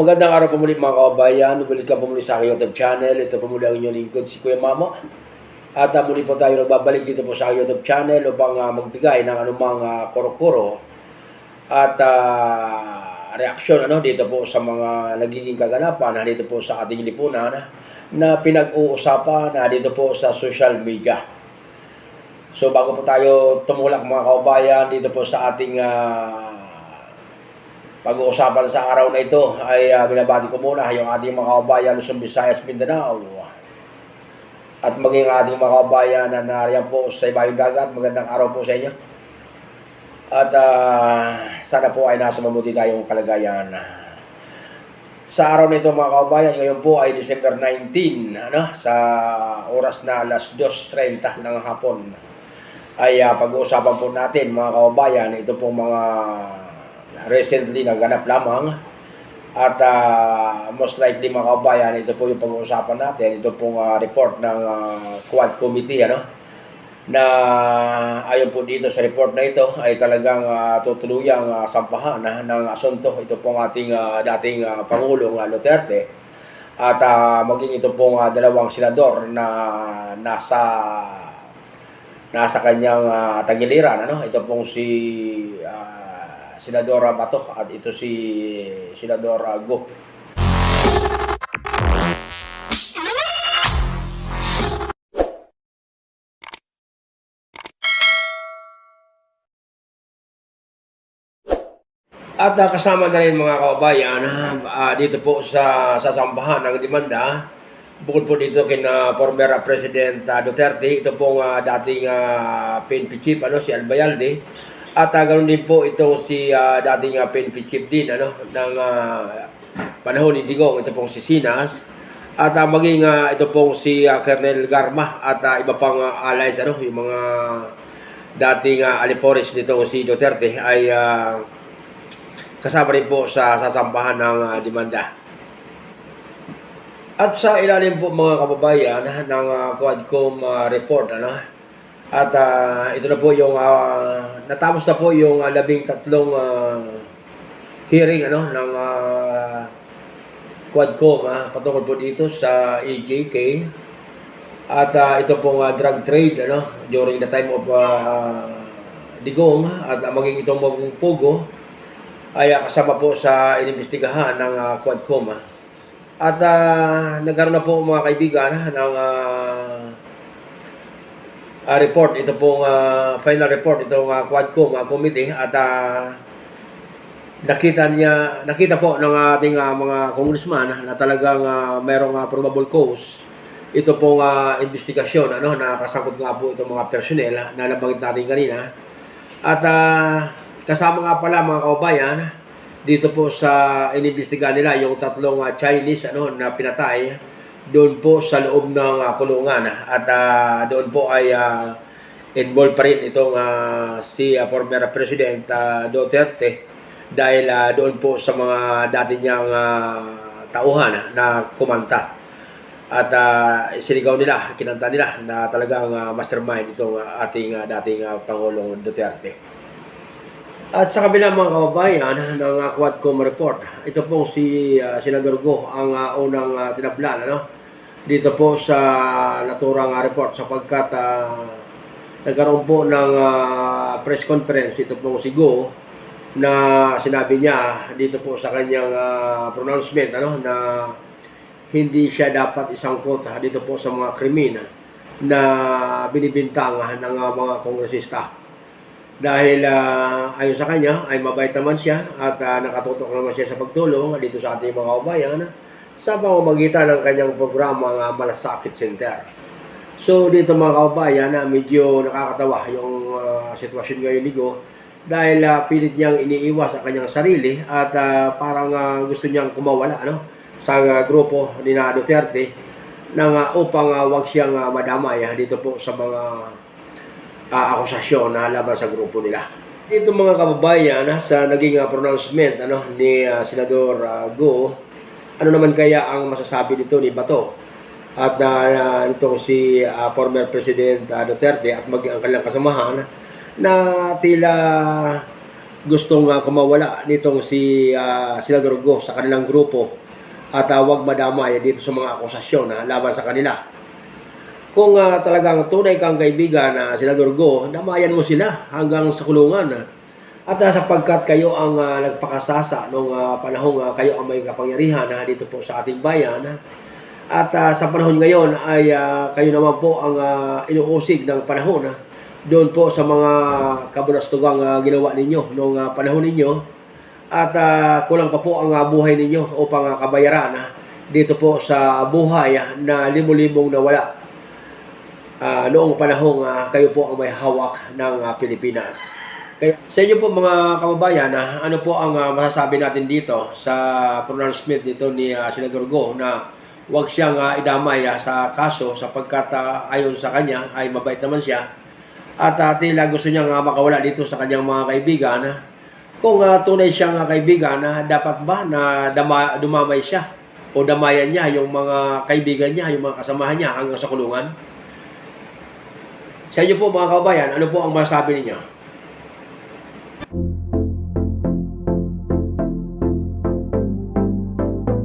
Magandang araw po muli mga kababayan. Balik ka po muli sa aking YouTube channel. Ito po muli ang inyong lingkod, si Kuya Mamo. At uh, muli po tayo nagbabalik dito po sa aking YouTube channel upang uh, magbigay ng anumang uh, kuro-kuro at uh, reaksyon ano, dito po sa mga nagiging kaganapan na dito po sa ating lipunan na pinag-uusapan na dito po sa social media. So bago po tayo tumulak mga kababayan dito po sa ating uh, pag-uusapan sa araw na ito ay uh, binabati ko muna yung ating mga kababayan Luzon, Visayas, Mindanao at maging ating mga kababayan na nariyan po sa ibayong dagat. Magandang araw po sa inyo. At uh, sana po ay nasa mabuti tayong kalagayan. Sa araw nito mga kababayan, ngayon po ay December 19, ano, sa oras na alas 2.30 ng hapon ay uh, pag-uusapan po natin mga kababayan, ito pong mga recently naganap lamang. At uh, most likely mga kababayan, ito po yung pag-uusapan natin, ito pong uh, report ng uh, Quad Committee ano, na ayon po dito sa report na ito ay talagang uh, tutuluyang uh, sampahan uh, ng asunto. Ito pong ating uh, dating uh, Pangulong uh, Duterte. At uh, maging ito pong uh, dalawang senador na nasa nasa kanyang uh, tagiliran ano? Ito pong si uh, Senadora Bato at ito si Senadora Go. At uh, kasama na rin mga kababayan uh, dito po sa sasambahan ng demanda. Bukod po dito kina former President uh, Duterte, ito pong uh, dating uh, PNP chief ano si Albayalde at uh, ganoon din po ito si uh, dating uh, PNP chief din ano ng uh, panahon ni Digong, ito pong si Sinas at uh, maging uh, ito pong si uh, Colonel Garma at uh, iba pang uh, allies ano yung mga dating uh, alipores nito si Duterte ay uh, kasama rin po sa sasambahan ng uh, demanda. At sa ilalim po mga kababayan ng uh, Quadcom uh, report ano. At uh, ito na po yung uh, natapos na po yung uh, labing tatlong uh, hearing ano ng uh, Quadcom uh, patungkol po dito sa EJK. At uh, ito pong uh, drug trade ano during the time of uh, Digong at uh, maging itong mong Pugo ay uh, kasama po sa inimbestigahan ng uh, Quadcom. Uh. At uh, nagkaroon na po mga kaibigan ng uh, uh, report, ito pong uh, final report, itong uh, Quadcom uh, committee. At uh, nakita niya, nakita po ng ating uh, mga congressman na talagang uh, mayroong uh, probable cause. Ito pong uh, investigasyon ano na kasangkot nga po itong mga personnel na nabanggit natin kanina. At uh, kasama nga pala mga kaubayan, dito po sa inimbestigahan nila yung tatlong uh, Chinese ano na pinatay doon po sa loob ng uh, kulungan at uh, doon po ay uh, involved pa rin itong uh, si uh, former President uh, Duterte dahil uh, doon po sa mga dati niyang uh, tauhan uh, na kumanta at uh, sinigaw nila, kinanta nila na talagang uh, mastermind itong uh, ating uh, dating uh, Pangulong Duterte. At sa kabilang mga kababayan ng uh, Quadcom report, ito pong si uh, Senador Go ang uh, unang uh, tinablan ano? Dito po sa naturang uh, report sapagkat uh, nagkaroon po ng uh, press conference ito pong si Go na sinabi niya dito po sa kanyang uh, pronouncement ano na hindi siya dapat isangkot uh, dito po sa mga krimen na binibintang ng uh, mga kongresista. Dahil uh, ayon sa kanya ay mabait naman siya at uh, nakatutok naman siya sa pagtulong dito sa ating mga kababayan sa pamamagitan ng kanyang programa ng Malasakit Center. So dito mga kababayan na uh, medyo nakakatawa yung uh, sitwasyon ngayon ni Go dahil uh, pilit niyang iniiwas ang kanyang sarili at uh, parang uh, gusto niyang kumawala ano, sa uh, grupo ni na Duterte nang uh, upang uh, wag siyang uh, madamay uh, dito po sa mga uh, akusasyon na laban sa grupo nila. Ito mga kababayan sa naging uh, pronouncement ano ni uh, Senador uh, Go, ano naman kaya ang masasabi nito ni Bato? At uh, itong si uh, former President uh, Duterte at maging ang kanilang kasamahan na tila gustong uh, kumawala nitong si uh, Senador Go sa kanilang grupo at uh, wag madamay dito sa mga akusasyon na laban sa kanila. Kung uh, talagang tunay kang kaibigan na Senador Go, damayan mo sila hanggang sa kulungan. At uh, sapagkat kayo ang uh, nagpakasasa noong uh, panahong uh, kayo ang may kapangyarihan na dito po sa ating bayan, at uh, sa panahon ngayon ay uh, kayo naman po ang uh, inuusig ng panahon uh, doon po sa mga kabulastugang uh, ginawa ninyo noong uh, panahon ninyo. At uh, kulang pa po ang uh, buhay ninyo upang uh, kabayaran uh, dito po sa buhay uh, na libo-libong nawala. Uh, noong panahong uh, kayo po ang may hawak ng uh, Pilipinas. Kaya sa inyo po mga kababayan, uh, ano po ang uh, masasabi natin dito sa pronouncement dito ni uh, Senador Go na wag siyang uh, idamay uh, sa kaso sapagkat uh, ayon sa kanya ay mabait naman siya at uh, tila gusto niya uh, makawala dito sa kanyang mga kaibigan kung uh, tunay siyang uh, kaibigan uh, dapat ba na dama, dumamay siya o damayan niya yung mga kaibigan niya, yung mga kasamahan niya hanggang sa kulungan? Sa inyo po mga kababayan, ano po ang masasabi ninyo?